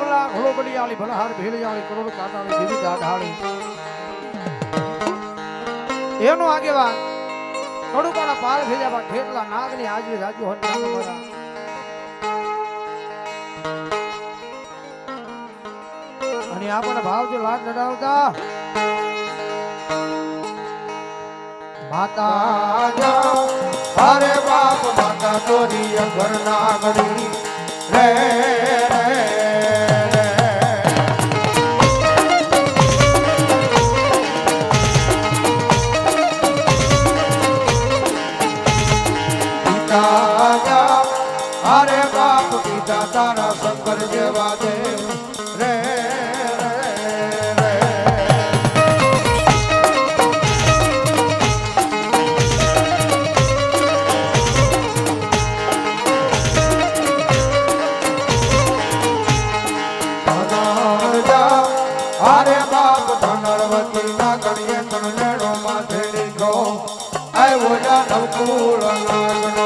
ભેળિયાળી ભલહાર ભેળિયાળી કરોડ કાટાળી દેવી દાઢાળી એનો આગેવાન કડુકાના પાર ભેજાવા ઠેકલા નાગની હાજરી રાજ્યો હોય અને આપણને ભાવજો લાડ લડાવતા માતા જા, અરે બાપ, માતા તોરી ઘર નાગણી રે. પિતા જા, અરે બાપ પિતા તારા શંકર જેવા દે રે રે, રે. ધનરજા, અરે બાપ ધનરવતી ના ગણીએ ત્રણ લેણો માથે લીધો આવ્યો જા નવકુળ નાગનો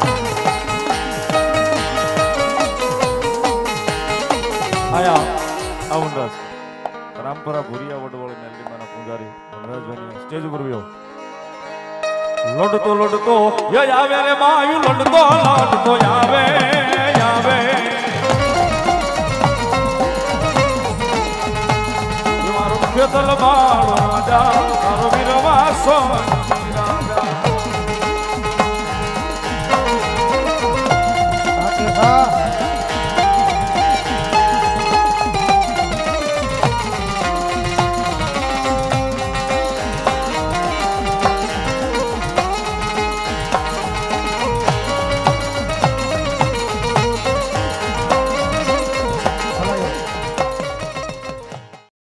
આયા આવનરાજ રામપરા ભુરિયા વડવળ મેલડીમાના પૂજારી વનરાજભાઈ સ્ટેજ ઉપર વ્યો લડતો લડતો ય આવે રે માયુ, લડતો લડતો આવે આવે. મારો ખેતલ બાળો રાજા, મારો વીરવાસો.